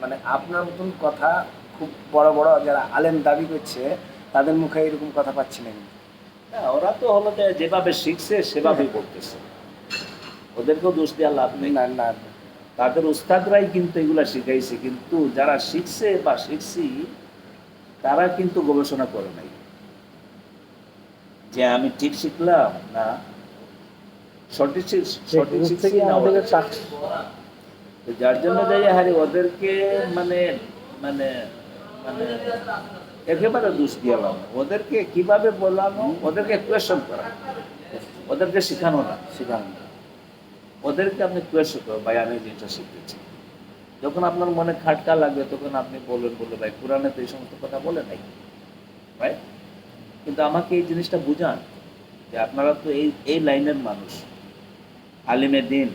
মানে আপনার মতন কথা খুব বড় বড় যারা আলেম দাবি করছে তাদের মুখে এরকম কথা পাচ্ছি না হ্যাঁ, ওরা তো হলো যেভাবে শিখছে সেভাবেই করতেছে। ওদেরকেও দোষ দেওয়া লাভ নেই। না না। তাদের উস্তাদরাই কিন্তু এগুলা শিখাইছে কিন্তু যারা শিখছে বা শিখছি তারা কিন্তু গবেষণা করে নাই। যে আমি ঠিক শিখলাম না সঠিক সঠিক শিখছি না যার জন্য যাই হারি, ওদেরকে মানে মানে মানে একেবারে দোষ দিয়ালাম ওদেরকে কীভাবে বলানো, ওদেরকে কোয়েশন করা, ওদেরকে শেখানো না, শিখানো ওদেরকে আপনি কোয়েশন করো, ভাই, আমি জিনিসটা শিখতেছি যখন আপনার মনে খাটকা লাগবে, তখন আপনি বলবেন বলে ভাই, কোরআনে তো এই সমস্ত কথা বলে নাই। ভাই কিন্তু আমাকে এই জিনিসটা বুঝান যে আপনারা তো এই এই লাইনের মানুষ, আলিমে দিন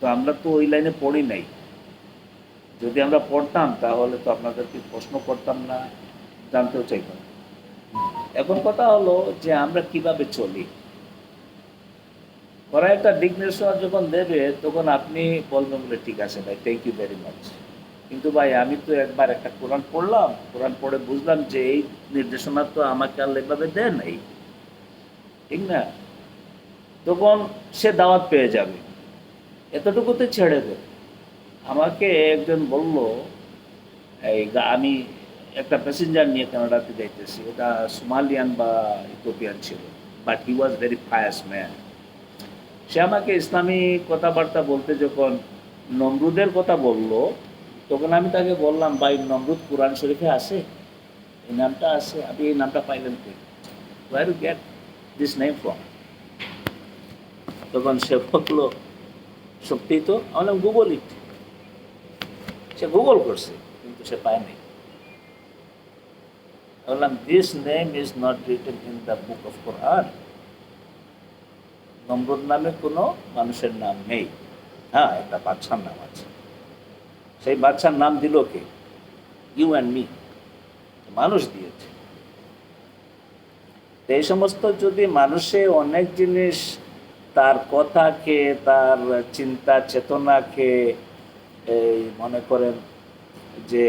তো আমরা তো ওই লাইনে পড়ি নাই। যদি আমরা পড়তাম, তাহলে তো আপনাদেরকে প্রশ্ন করতাম না, জানতেও চাইতাম এখন কথা হলো যে আমরা কীভাবে চলি? ওরা একটা ডিগনেশন যখন দেবে, তখন আপনি বলবেন বলে ঠিক আছে ভাই থ্যাংক ইউ ভেরি মাচ কিন্তু ভাই, আমি তো একবার একটা কোরআন পড়লাম, কোরআন পড়ে বুঝলাম যে এই নির্দেশনা তো আমাকে আল্লাহ এভাবে দেয় নাই। ঠিক না? তখন সে দাওয়াত পেয়ে যাবে। এতটুকুতে ছেড়ে দে। আমাকে একজন বলল, এই আমি একটা প্যাসেঞ্জার নিয়ে কানাডাতে যাইতেছি। ওটা সোমালিয়ান বা ইথোপিয়ান ছিল but he was very pious man সে আমাকে ইসলামী কথাবার্তা বলতে যখন নমরুদের কথা বলল, তখন আমি তাকে বললাম, ভাই, নমরুদ কোরআন শরীফে আছে? এই নামটা আছে। আপনি এই নামটা পাইলেন কি where you get this name from তখন সে বলল সত্যি তো আমি গুগল ইট সে গুগল করছে, কিন্তু সে পায়নি বললাম this name is not written in the book of Quran Nimrod নামে কোনো মানুষের নাম নেই। হ্যাঁ একটা বাচ্চার নাম আছে। সেই বাচ্চার নাম দিল কে? ইউ অ্যান্ড মি মানুষ দিয়েছে। এই সমস্ত যদি মানুষে অনেক জিনিস তার কথাকে তার চিন্তা চেতনাকে এই মনে করেন যে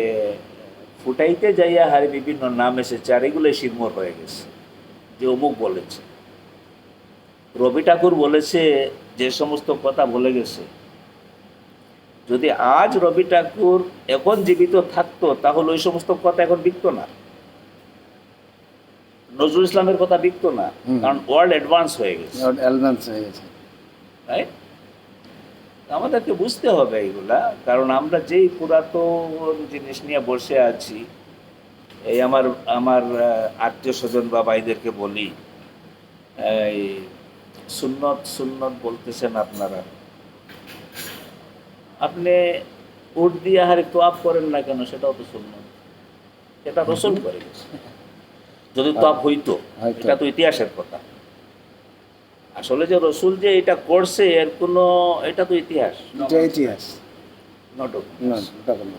ফুটাইতে যাইয়া হারে বিভিন্ন নাম এসেছে আর এগুলোই শিরমোর হয়ে গেছে, যে অমুক বলেছে। রবি ঠাকুর বলেছে, যে সমস্ত কথা বলে গেছে। যদি আজ রবি ঠাকুর এখন জীবিত থাকতো, তাহলে ওই সমস্ত কথা এখন বিকতো না। নজরুল ইসলামের কথা বিকতো না কারণ ওয়ার্ল্ড অ্যাডভান্স হয়ে গেছে। হয়ে রাইট আমাদেরকে বুঝতে হবে এইগুলা কারণ আমরা যেই পুরাতন জিনিস নিয়ে বসে আছি এই আমার আমার আত্মীয় স্বজন বা ভাইদেরকে বলি এই সুন্নত সুন্নত বলতেছেন আপনারা। আপনি উট দিয়ে হারে তোয়াপ করেন না কেন? সেটাও তো সুন্নত। সেটা রসুল করে গেছে। যদি তপ হইতো এটা তো ইতিহাসের কথা। আসলে যে রসুল যে এটা করছে এর কোনো এটা তো ইতিহাস। ইতিহাস।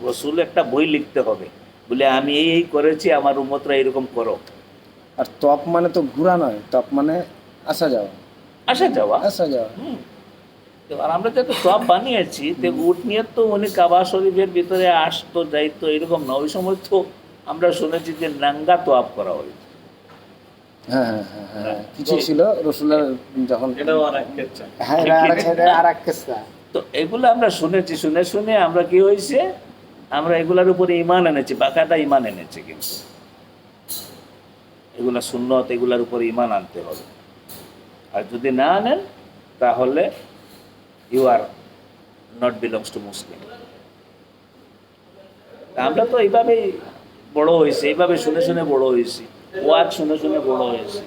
রসুল একটা বই লিখতে হবে। বলে আমি এই এই করেছি আমার উম্মতরা এরকম করো। আর তপ মানে তো ঘুরা নয় তপ মানে আসা যাওয়া। আসা যাওয়া। আসা যাওয়া। আর আমরা যত সব বানিয়েছি তো উট নিয়ে তো উনি কাবা শরীফের ভিতরে আসতো যাইতো এরকম না। ওই সময় তো আমরা শুনেছি যে নাঙ্গা তো আপ করা হয়েছে। হ্যাঁ হ্যাঁ হ্যাঁ কিছু ছিল রসুলের যখন আর হ্যাঁ এক-। তো এগুলো আমরা শুনেছি শুনে শুনে আমরা কি হয়েছে? আমরা এগুলার উপরে ইমান এনেছি ইমান এনেছি কিন্তু। এগুলা সুন্নত এগুলার উপরে ইমান আনতে হবে। আর যদি না আনেন তাহলে you are not belongs to Muslim আমরা তো এইভাবেই বড় হয়েছি এইভাবে শুনে শুনে বড় হয়েছি। ওয়াজ শুনে শুনে বড় হয়েছে।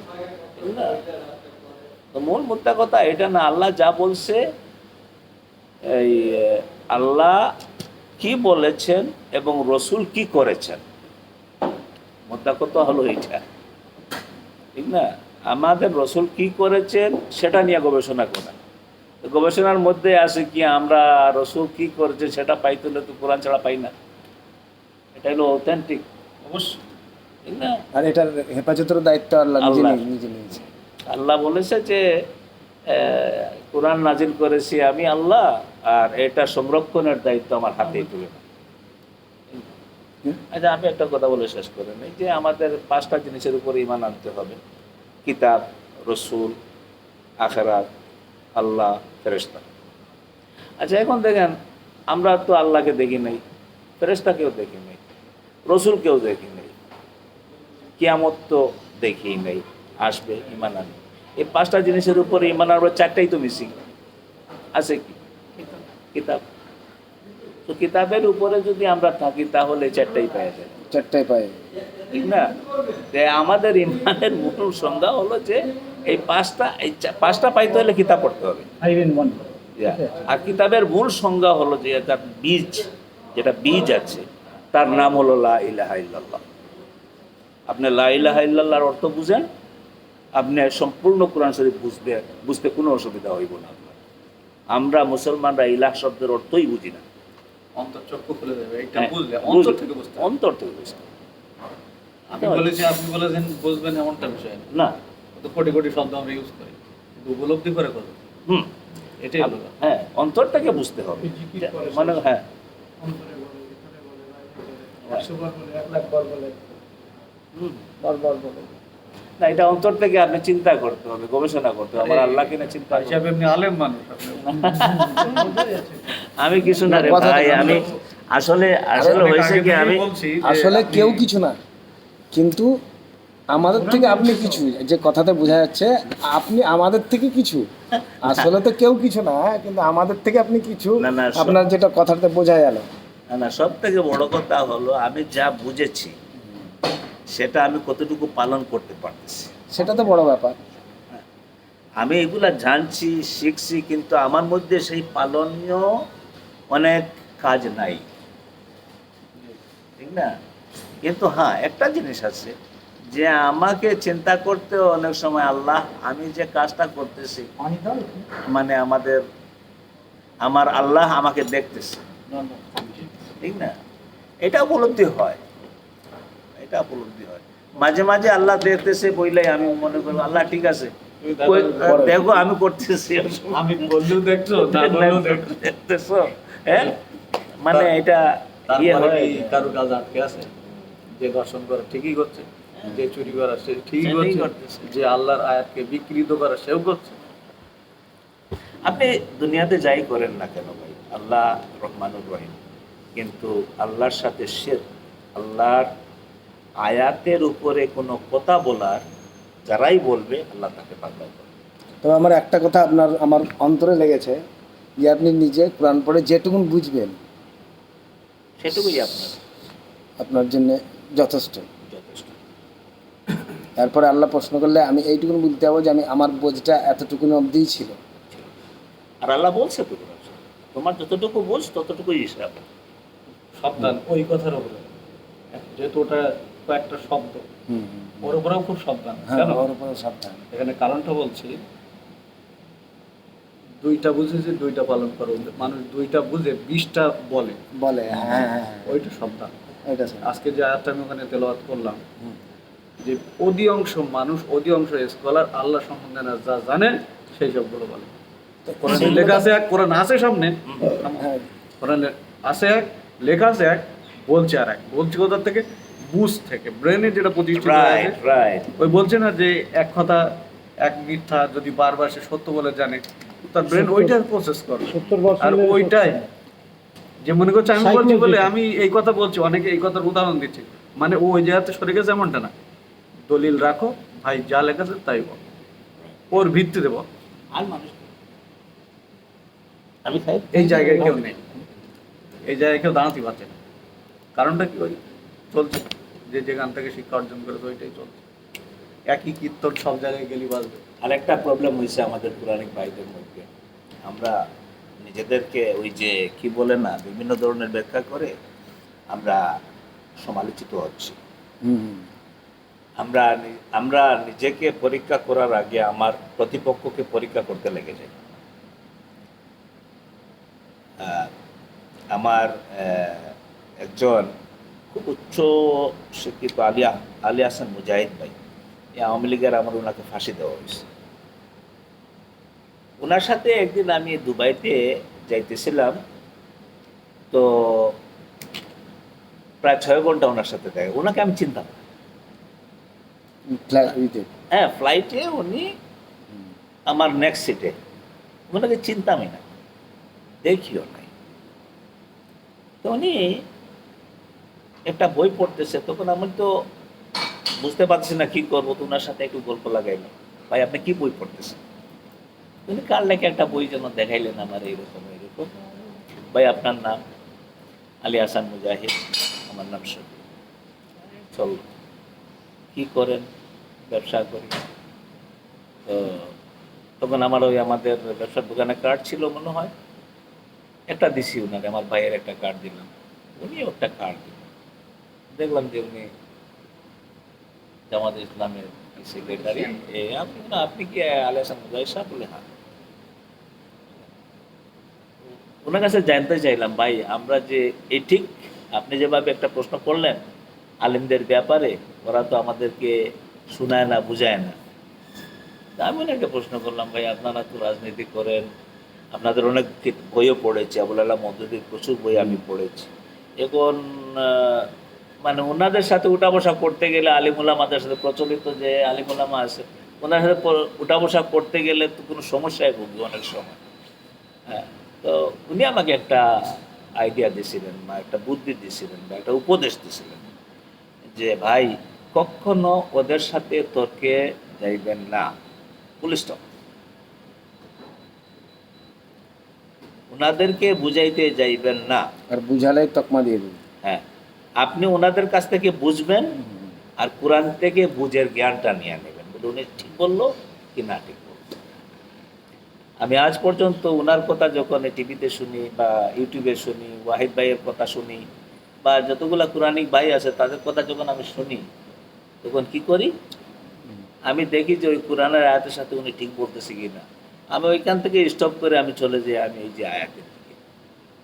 তো মূল মুদ্রা কথা এটা না, আল্লাহ যা বলছে, এই, আল্লাহ কি বলেছেন এবং রসুল কি করেছেন। মুদ্রা কথা হলো এইটা। ঠিক না? আমাদের রসুল কি করেছেন সেটা নিয়ে গবেষণা করা। গবেষণার মধ্যে আছে কি, আমরা রসুল কি করেছে সেটা পাইতে হলে তো কোরআন ছাড়া পাই না। এটা হলো অথেন্টিক অবশ্যই। আর এটার হেফাজতের দায়িত্ব আল্লাহ নিজে নিয়েছে। আল্লাহ বলেছে যে কোরআন নাজিল করেছি আমি আল্লাহ আর এটা সংরক্ষণের দায়িত্ব আমার হাতেই তুলে আচ্ছা আমি একটা কথা বলে শেষ করে নিই যে আমাদের পাঁচটা জিনিসের উপর ইমান আনতে হবে। কিতাব রসুল আখেরাত আল্লাহ ফেরেস্তা আচ্ছা এখন দেখেন আমরা তো আল্লাহকে দেখি নাই ফেরেস্তাকেও দেখি নাই রসুলকেও দেখি কিয়ামত তো দেখি নাই আসবে ইমান আনি এই পাঁচটা জিনিসের উপরে ইমান আনবার চারটাই তো মিসিং আছে কি? কিতাব। তো কিতাবের উপরে যদি আমরা থাকি তাহলে চারটাই পাওয়া যায়। চারটায় পায়ে ঠিক না? যে আমাদের ইমানের মূল সংজ্ঞা হলো যে এই পাঁচটা এই পাঁচটা পাইতে হলে কিতাব পড়তে হবে. আর কিতাবের মূল সংজ্ঞা হলো যে তার বীজ যেটা বীজ আছে তার নাম হলো লা ইলাহা ইল্লাল্লাহ। আপনি লা ইলাহা ইল্লাল্লাহর অর্থ বুঝেন আপনি সম্পূর্ণ কোরআন শরীফ বুঝবে বুঝতে কোনো অসুবিধা হইব না আপনার। আমরা মুসলমানরা ইলাহ শব্দের অর্থই বুঝি না। হ্যাঁ, বুঝলে বুঝ- অন্তর থেকে বুঝতে হবে। অন্তর থেকে বুঝতে হবে। আমি বলেছি আপনি বলেছেন বুঝবেন এমনটা বিষয় না। না। তো কোটি কোটি শব্দ আমরা ইউজ করি। উপলব্ধি করে করব। হুম। এটাই হ্যাঁ অন্তর থেকে বুঝতে হবে। মানে হ্যাঁ। হুম। না এটা অন্তর থেকে আপনি চিন্তা করতে হবে গবেষণা করতে হবে। আমার আল্লাহকে না চিন্তা হিসাবে এমনি আলেম মানুষ আমি কিছু না রে ভাই আমি আসলে আসলে হয়েছে কি আমি আসলে কেউ কিছু না কিন্তু আমাদের থেকে আপনি কিছু যে কথাতে বোঝা যাচ্ছে আপনি আমাদের থেকে কিছু। আসলে তো কেউ কিছু না কিন্তু আমাদের থেকে আপনি কিছু না, না, সব- আপনার যেটা কথাতে বোঝা গেল। না না সব থেকে বড় কথা হলো আমি যা বুঝেছি সেটা আমি কতটুকু পালন করতে পারতেছি। সেটা তো বড় ব্যাপার। আমি এগুলা জানছি শিখছি কিন্তু আমার মধ্যে সেই পালনীয় অনেক কাজ নাই। ঠিক না? কিন্তু হ্যাঁ একটা জিনিস আছে যে আমাকে চিন্তা করতে অনেক সময় আল্লাহ আমি যে কাজটা করতেছি মানে আমাদের আমার আল্লাহ আমাকে দেখতেছে। ঠিক না? এটা উপলব্ধি হয়। এটা উপলব্ধি হয়। মাঝে মাঝে আল্লাহ দেখতেছে বইলাই আমি মনে করব আল্লাহ ঠিক আছে। দেখো আমি করতেছি। আমি বললেও দেখছ? দেখতেছো? হ্যাঁ? মানে এটা ইয়ে কি কারও কাজ আটকে আছে? যে করে ঠিকই করছে যে চুরি করা সে ঠিকই করছে যে আল্লাহর আয়াতকে বিকৃত করা সেও করছে। আপনি দুনিয়াতে যাই করেন না কেন ভাই? আল্লাহ রহমানুর রহিম। কিন্তু আল্লাহর সাথে শের আল্লাহর আয়াতের উপরে কোনো কথা বলার যারাই বলবে আল্লাহ তাকে পাল্লা করবে। তবে আমার একটা কথা আপনার আমার অন্তরে লেগেছে যে আপনি নিজে কোরআন পড়ে যেটুকুন বুঝবেন সেটুকুই আপনার। আপনার জন্য যথেষ্ট। যথেষ্ট। তারপরে আল্লাহ প্রশ্ন করলে আমি এইটুকুন বুঝতে পারব যে আমি আমার বোঝটা এতটুকুন অবধিই ছিল। আর আল্লাহ বলছে তো তোমার যতটুকু বোঝ ততটুকুই হিসাব। সাবধান ওই কথার উপরে। যেহেতু ওটা কয়েকটা শব্দ। ওর উপরেও খুব সাবধান। হ্যাঁ ওর সাবধান। এখানে কারণটা বলছি দুইটা বুঝে যে দুইটা পালন করো। মানুষ দুইটা বুঝে বিশটা বলে। বলে হ্যাঁ হ্যাঁ ওইটা সাবধান। আজকে যে আয়াতটা আমি ওখানে তেলাওয়াত করলাম যে অধিকাংশ মানুষ অধিকাংশ স্কলার আল্লাহ সম্বন্ধে না যা জানে সেই সবগুলো বলে। কোরআনে লেখা আছে এক কোরআন আছে সামনে। কোরআনে আছে এক লেখা আছে এক বলছে আর এক। বলছে কোথা থেকে? বুঝ থেকে ব্রেনে যেটা প্রতিষ্ঠিত হয়ে ওই বলছে না যে এক কথা এক মিথ্যা যদি বারবার সে সত্য বলে জানে তার ব্রেন ওইটা প্রসেস করে। আর ওইটাই যে মনে করছে আমি বলছি বলে আমি এই কথা বলছি অনেকে এই কথার উদাহরণ দিচ্ছে। মানে ও ওই জায়গাতে সরে গেছে এমনটা না। দলিল রাখো ভাই যা লেখা আছে তাই বল। ওর ভিত্তি বল। আর মানুষ এই জায়গায় কেউ নেই। এই জায়গায় কেউ দাঁড়াতে পারছে না। কারণটা কি ওই? চলছে। যে যেখান থেকে শিক্ষা অর্জন করেছে ওইটাই চলছে। একই কীর্তন সব জায়গায় গেলি বাজবে। আরেকটা প্রবলেম হয়েছে আমাদের পুরাণিক ভাইদের মধ্যে। আমরা নিজেদেরকে ওই যে কি বলে না বিভিন্ন ধরনের ব্যাখ্যা করে আমরা সমালোচিত হচ্ছি। আমরা আমরা নিজেকে পরীক্ষা করার আগে আমার প্রতিপক্ষকে পরীক্ষা করতে লেগে যাই। আহ, আমার আহ, একজন উচ্চ শিক্ষিত আলিয়া আলী হাসান মুজাহিদ ভাই এই আওয়ামী লীগের আমার ওনাকে ফাঁসি দেওয়া হয়েছে। ওনার সাথে একদিন আমি দুবাইতে যাইতেছিলাম তো প্রায় ছয় ঘণ্টা ওনার সাথে দেখা ওনাকে আমি চিনতাম। হ্যাঁ ফ্লাইটে উনি আমার নেক্সট সিটে ওনাকে চিনতামই না দেখিও নাই। তো উনি একটা বই পড়তেছে, তখন আমি তো বুঝতে পারছি না কি করব, তো ওনার সাথে একটু গল্প লাগাইলাম। ভাই, আপনি কি বই পড়তেছেন? উনি কার লেখা একটা বই যেন দেখাইলেন আমার এইরকম এইরকম। ভাই, আপনার নাম? আলী হাসান মুজাহিদ, আমার নাম শফি চল, কি করেন? ব্যবসা করি। তো তখন আমার ওই আমাদের ব্যবসার দোকানে কার্ড ছিল মনে হয়। একটা দিছি ওনাকে আমার ভাইয়ের একটা কার্ড দিলাম। উনি একটা কার্ড দিলেন দেখলাম যে উনি জামাত ইসলামের সেক্রেটারি এ, আপনি না, আপনি কি আলিয়াসান মুজাহিদ সাহেব বলে? হ্যাঁ। ওনার কাছে জানতে চাইলাম, ভাই, আমরা যে এই ঠিক, আপনি যেভাবে একটা প্রশ্ন করলেন, আলিমদের ব্যাপারে, ওরা তো আমাদেরকে শোনায় না, বুঝায় না। আমি একটা প্রশ্ন করলাম, ভাই, আপনারা তো রাজনীতি করেন, আপনাদের অনেক বইও পড়েছি, আবুল আল্লাহ মধ্যদির প্রচুর বই আমি পড়েছি। এখন মানে ওনাদের সাথে উঠা বসা করতে গেলে আলিমুল্লামাদের সাথে প্রচলিত যে আলিমুল্লামা আছে ওনার সাথে উঠা বসা করতে গেলে তো কোনো সমস্যায় ভুগি অনেক সময়। হ্যাঁ তো উনি আমাকে একটা আইডিয়া দিয়েছিলেন বা একটা বুদ্ধি দিয়েছিলেন বা একটা উপদেশ দিয়েছিলেন যে ভাই কখনো ওদের সাথে তর্কে যাইবেন না। পুলিশ স্টপ ওনাদেরকে বুঝাইতে যাইবেন না। আর বুঝালে তকমা দিয়ে দেবে হ্যাঁ। আপনি ওনাদের কাছ থেকে বুঝবেন আর কোরআন থেকে বুঝের জ্ঞানটা নিয়ে নেবেন। বলে উনি ঠিক বলল কি না ঠিক আমি আজ পর্যন্ত ওনার কথা যখন টিভিতে শুনি বা ইউটিউবে শুনি, ওয়াহিদ ভাইয়ের কথা শুনি বা যতগুলা কোরআনিক ভাই আছে, তাদের কথা যখন আমি শুনি, তখন কি করি? আমি দেখি যে ওই কোরআনের আয়াতের সাথে উনি ঠিক বলতেছে কি না আমি ওইখান থেকে স্টপ করে আমি চলে যাই, আমি এই যে আয়াতের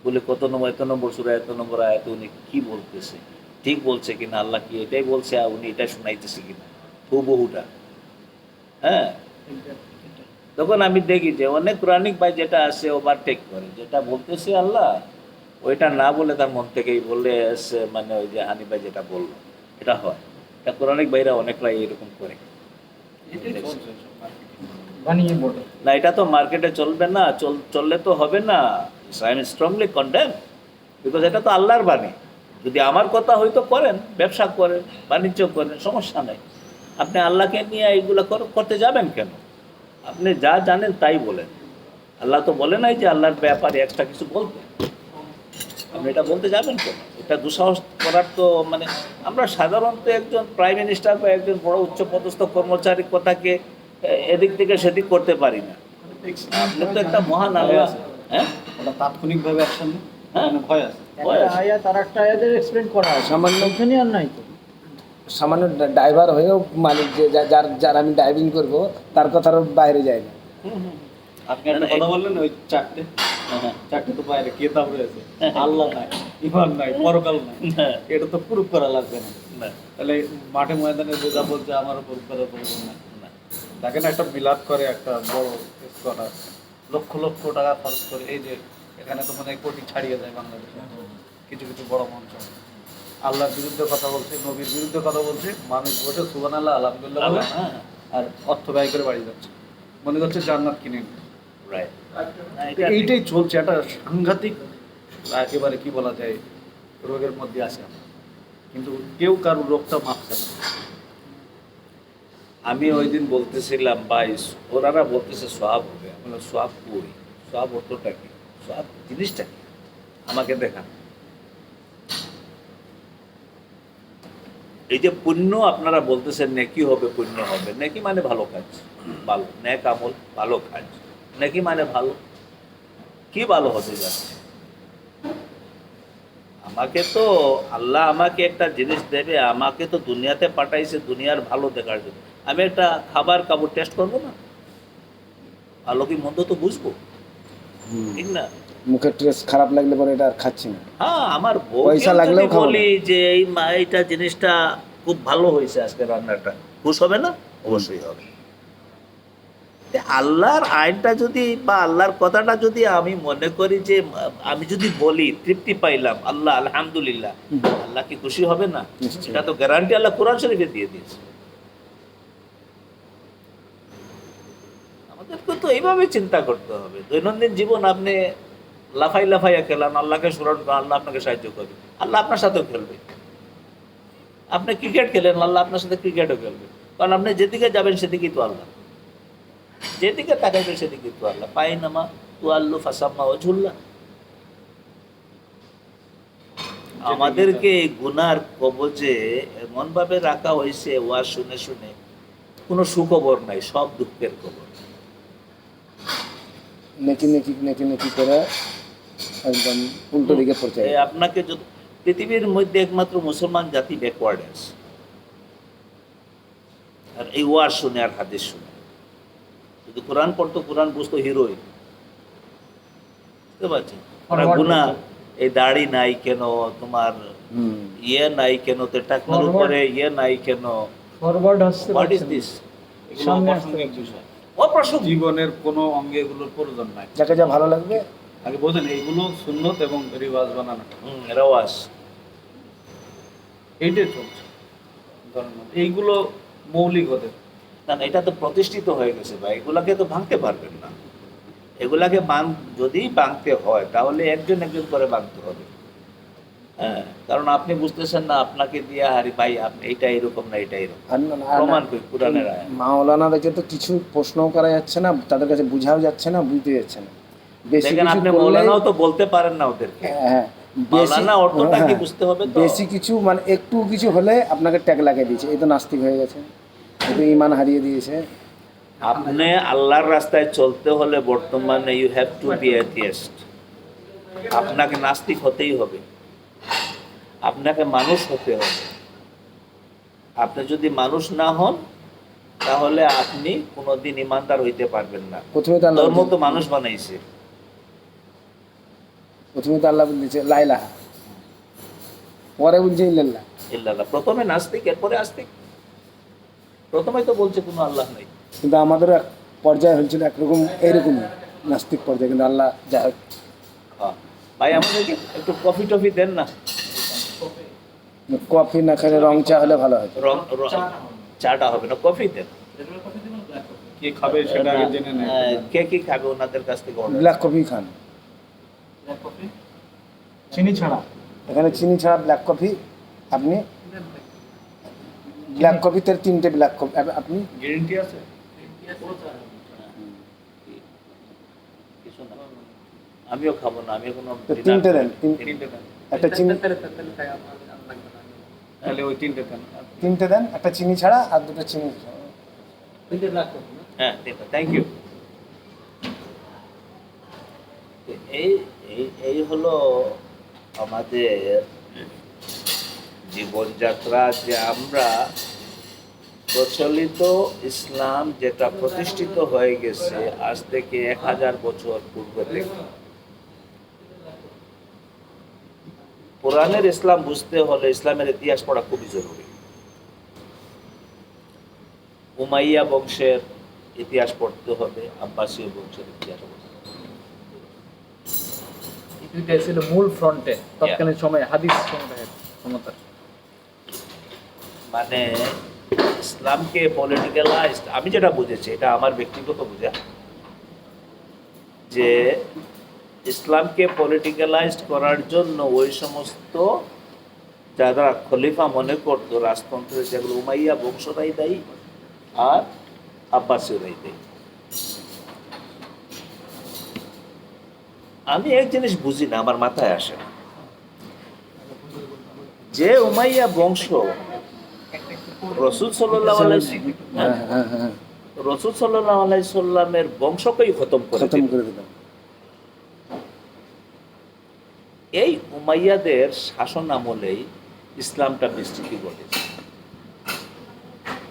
বলে কত নম্বর এত নম্বর সুরা এত নম্বর আয়াতে উনি কি বলতেছে? ঠিক বলছে কিনা? আল্লাহ কি এটাই বলছে? আর উনি এটা শোনাইতেছে কিনা? হুবহুটা। হ্যাঁ? তখন আমি দেখি যে অনেক কোরআনিক ভাই যেটা আছে ওভারটেক করে। যেটা বলতেছে আল্লাহ ওইটা না বলে তার মন থেকেই বললে এসে মানে ওই যে হানি ভাই যেটা বলল এটা হয়। এটা কোরআনিক ভাইরা অনেকরাই এরকম করে। বলে। না এটা তো মার্কেটে চলবে না চললে তো হবে না। এম স্ট্রংলি কন্ডেম বিকজ এটা তো আল্লাহর বাণী। যদি আমার কথা হয়তো করেন, ব্যবসা করেন, বাণিজ্য করেন, সমস্যা নেই। আপনি আল্লাহকে নিয়ে এইগুলো করতে যাবেন কেন? আপনি যা জানেন তাই বলেন। আল্লাহ তো বলে নাই যে আল্লাহর ব্যাপারে একটা কিছু বলতে আপনি এটা বলতে যাবেন কেন? এটা দুঃসাহস করার তো মানে আমরা সাধারণত একজন প্রাইম মিনিস্টার বা একজন বড় উচ্চপদস্থ কর্মচারীর কথাকে এদিক থেকে সেদিক করতে পারি না। আপনি তো একটা মহান আল্লাহ। হ্যাঁ? ওটা তাৎক্ষণিকভাবে অ্যাকশন হ্যাঁ। ভয় আছে? সামান্য- ড্রাইভার হয়েও মালিক যে যার যার আমি ড্রাইভিং করব তার কথার বাইরে যায় না। হুম, হুম, আপনি একটা কথা বললেন ওই চারটে হ্যাঁ, চারটে তো বাইরে কেতাব রয়েছে? আল্লাহ নাই ইমান নাই পরকাল নাই। হ্যাঁ, এটা তো প্রুফ করা লাগবে না। না, তাহলে মাঠে ময়দানে যে যা বলছে আমারও প্রুফ করার প্রয়োজন নাই। না। একটা মিলাদ করে একটা বড় করা লক্ষ লক্ষ টাকা খরচ করে এই যে এখানে তো মনে হয় কোটি ছাড়িয়ে যায় বাংলাদেশে। কিছু কিছু বড় মঞ্চ। আল্লাহর বিরুদ্ধে কথা বলছে নবীর বিরুদ্ধে কথা বলছে মানুষ বসে সুবান আল্লাহ আলহামদুলিল্লাহ বলে, হ্যাঁ, আর অর্থ ব্যয় করে বাড়ি যাচ্ছে। মনে করছে জান্নাত কিনে। এইটাই চলছে একটা সাংঘাতিক একেবারে কি বলা যায় রোগের মধ্যে আছে কিন্তু কেউ কারও রোগটা মাপছে না। আমি ওই দিন বলতেছিলাম, ভাই, ওনারা বলতেছে সব হবে। আমি সব কই? সব অর্থটা কি? সব জিনিসটা কি? আমাকে দেখান। এই যে পুণ্য আপনারা বলতেছেন, নেকি হবে, পুণ্য হবে। নেকি মানে ভালো কাজ। ভালো। নেক আমল, ভালো কাজ। নেকি মানে ভালো। কি ভালো হতে যাচ্ছে? আমাকে তো আল্লাহ আমাকে একটা জিনিস দেবে, আমাকে তো দুনিয়াতে পাঠাইছে, দুনিয়ার ভালো দেখার জন্য। আমি একটা খাবার কাপড় টেস্ট করব না? ভালো কি মন্দ তো বুঝব। ঠিক না? মুখের টেস্ট খারাপ লাগলে পরে এটা আর খাচ্ছি না। হ্যাঁ আমার পয়সা লাগলেও বলি যে এই এইটা জিনিসটা খুব ভালো হয়েছে আজকে রান্নাটা। খুশ হবে না? অবশ্যই হবে। আল্লাহর আইনটা যদি বা আল্লাহর কথাটা যদি আমি মনে করি যে আমি যদি বলি তৃপ্তি পাইলাম আল্লাহ আলহামদুলিল্লাহ আল্লাহ কি খুশি হবে না। সেটা তো গ্যারান্টি আল্লাহ কোরআন শরীফে দিয়ে দিয়েছে আমাদেরকে তো এইভাবে চিন্তা করতে হবে। দৈনন্দিন জীবন আপনি লাফাই লাফাইয়া খেলান, আল্লাহকে স্মরণ করেন, আল্লাহ আপনাকে সাহায্য করবে। আল্লাহ আপনার সাথেও খেলবে। আপনি ক্রিকেট খেলেন, আল্লাহ আপনার সাথে ক্রিকেটও খেলবে। কারণ আপনি যেদিকে যাবেন সেদিকেই তো আল্লাহ। যেদিকে তাকাইবে সেদিকে তো আল্লাহ। পাই নামা তু আল্লু ফাসাম্মা ও ঝুল্লা আমাদেরকে এই গুনার কবজে এমন ভাবে রাখা হয়েছে, ওয়াজ শুনে শুনে কোনো সুখবর নাই, সব দুঃখের খবর। নেকি নেকি নেকি নেকি করে একদম উল্টো দিকে পড়ছে আপনাকে পৃথিবীর মধ্যে একমাত্র মুসলমান জাতি ব্যাকওয়ার্ড আছে। আর এই ওয়াজ শুনে আর হাদিস শুনে। যদি কোরআন পড়তো কোরআন বুঝতো হিরোই বুঝতে পারছেন? ওরা গুণা এই দাড়ি নাই কেন? তোমার হুম। ইয়ে নাই কেন? তো Forward. উপরে ইয়ে নাই কেন? ফরওয়ার্ড হোয়াট ইজ দিস এগুলো সামনে আসতে বিষয়। অপ্রাসঙ্গিক। জীবনের কোনো অঙ্গে এগুলোর প্রয়োজন নাই। যাকে যা ভালো লাগবে। আগে বোঝেন এইগুলো সুন্নত এবং রিওয়াজ বানানো। হুম, রেওয়াজ। এইটাই চলছে। এইগুলো মৌলিক ওদের না না, এটা তো প্রতিষ্ঠিত হয়ে গেছে ভাই এগুলাকে তো ভাঙতে পারবেন না। এগুলাকে বাং যদি ভাঙতে হয় তাহলে একজন একজন করে ভাঙতে হবে। হ্যাঁ কারণ আপনি বুঝতেছেন না আপনাকে দিয়া হারি ভাই আপনি এটা এরকম না এটা এরকম। প্রমাণ কই কোরআনের আয়াত। মাওলানাদেরকে তো কিছু প্রশ্নও করা যাচ্ছে না তাদের কাছে বোঝাও যাচ্ছে না বুঝতে যাচ্ছে না। বেশি দেখেন আপনি মৌলানাও তো বলতে পারেন না ওদেরকে। হ্যাঁ, মাওলানা অর্থটা কি হ্যাঁ, বুঝতে হবে বেশি কিছু মানে একটু কিছু হলে আপনাকে ট্যাগ লাগিয়ে দিয়েছে এই তো নাস্তিক হয়ে গেছে এই তো ইমান হারিয়ে দিয়েছে। আপনি আল্লাহর রাস্তায় চলতে হলে বর্তমানে you have to be atheist আপনাকে নাস্তিক হতেই হবে। আপনাকে মানুষ হতে হবে। আপনি যদি মানুষ না হন তাহলে আপনি কোনোদিন ইমানদার হইতে পারবেন না। প্রথমে তো আল্লাহ ধর্ম তো মানুষ বানাইছে। প্রথমে তো আল্লাহ বলছে লাইলাহা পরে বলছে ইল্লাল্লাহ। ইল্লাল্লাহ। প্রথমে নাস্তিক এরপরে আস্তিক। প্রথমে তো বলছে কোনো আল্লাহ নাই। কিন্তু আমাদের পর্যায়ে হয়েছিল একরকম এইরকমই নাস্তিক পর্যায়ে। কিন্তু আল্লাহ যা হোক। ভাই আমাদেরকে একটু কফি টফি দেন না? কফি না খেলে রং চা হলে ভালো হয়। রং চাটা হবে না কফি দেন। কি খাবে সেটা আগে জেনে নেয়। কে কি খাবে ওনাদের কাছ থেকে order? ব্ল্যাক কফি খান। চিনি ছাড়া। এখানে চিনি ছাড়া ব্ল্যাক কফি আপনি? ব্ল্যাক কফিতে তিনটে ব্ল্যাক কফি আপনি? গ্যারেন্টি আছে। আমিও খাব না আমি কোনো তিনটে একটা চিনি তাহলে ওই তিনটে দেন। তিনটে দেন একটা চিনি ছাড়া আর দুটো চিনি। হ্যাঁ থ্যাংক ইউ এই এই এই হলো আমাদের জীবনযাত্রা যে আমরা প্রচলিত ইসলাম যেটা প্রতিষ্ঠিত হয়ে গেছে আজ থেকে এক হাজার বছর পূর্বে থেকে। কোরআনের ইসলাম বুঝতে হলে ইসলামের ইতিহাস পড়া খুবই জরুরি। উমাইয়া বংশের ইতিহাস পড়তে হবে আব্বাসীয় বংশের ইতিহাস পড়তে। ছিল মূল ফ্রন্টে তৎকালীন সময়ে হাদিস সংগ্রহের ক্ষমতা মানে ইসলামকে পলিটিক্যালাইজ আমি যেটা বুঝেছি এটা আমার ব্যক্তিগত বোঝা যে ইসলামকে পলিটিক্যালাইজড করার জন্য ওই সমস্ত যারা খলিফা মনে করতো রাজতন্ত্রের যেগুলো উমাইয়া বংশরাই দায়ী আর আব্বাসীয়রাই দায়ী। আমি এক জিনিস বুঝি না আমার মাথায় আসে না। যে উমাইয়া বংশ রসুল সাল্লাহ হ্যাঁ হ্যাঁ হ্যাঁ রসুল সাল্লাহ আলাইসাল্লামের বংশকেই খতম করে খতম করে দিলাম এই উমাইয়াদের শাসন আমলেই ইসলামটা বিস্তৃতি ঘটেছে।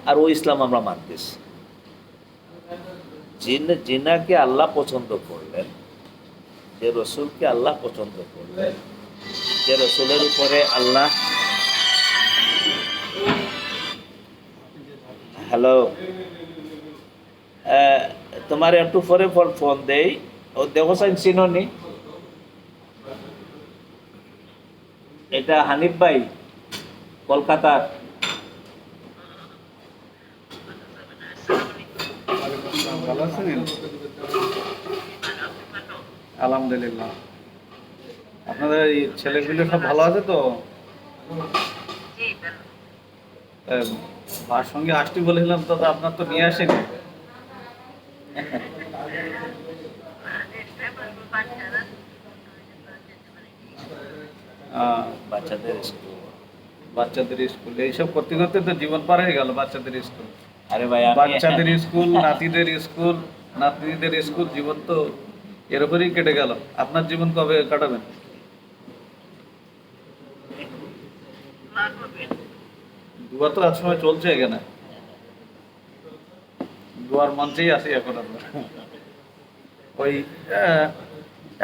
আর ওই ইসলাম আমরা মানতেছি। জিন, জিনাকে আল্লাহ পছন্দ করলেন, যে রসুলকে আল্লাহ পছন্দ করলেন, যে রসুলের উপরে আল্লাহ হ্যালো তোমার একটু পরে ফোন দেই। ও দেখো সাইন চিননি এটা হানিফ ভাই কলকাতার। আলহামদুলিল্লাহ। আপনাদের এই ছেলেগুলো সব ভালো আছে তো? মার সঙ্গে আসতে বলেছিলাম তো আপনার তো নিয়ে আসেনি। বাচ্চাদের স্কুল। বাচ্চাদের স্কুল এইসব করতে করতে তো জীবন পার হয়ে গেল বাচ্চাদের স্কুল। আরে ভাই বাচ্চাদের স্কুল নাতিদের স্কুল নাতনিদের স্কুল জীবন তো এর উপরেই কেটে গেল। আপনার জীবন কবে কাটাবেন? দুয়া তো এক সময় চলছে এখানে। দুয়ার মঞ্চেই আছি এখন আমরা। ওই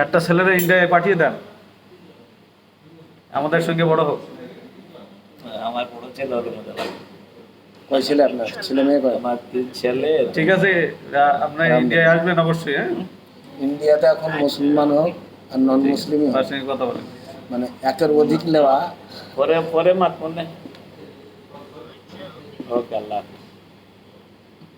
একটা ছেলেরা ইন্ডিয়ায় পাঠিয়ে দেন। আমাদের সঙ্গে বড় হোক। আমার বড় ছেলে মধ্যে কয় ছেলে আপনার? ছেলে মেয়ে কয়? আমার তিন ছেলে। ঠিক আছে আপনার ইন্ডিয়ায় আসবেন অবশ্যই হ্যাঁ? ইন্ডিয়াতে এখন মুসলমান হোক আর নন মুসলিমই হোক। তার সঙ্গে কথা বলেন। মানে একের অধিক নেওয়া পরে পরে মাত মনে। ওকে আল্লাহ।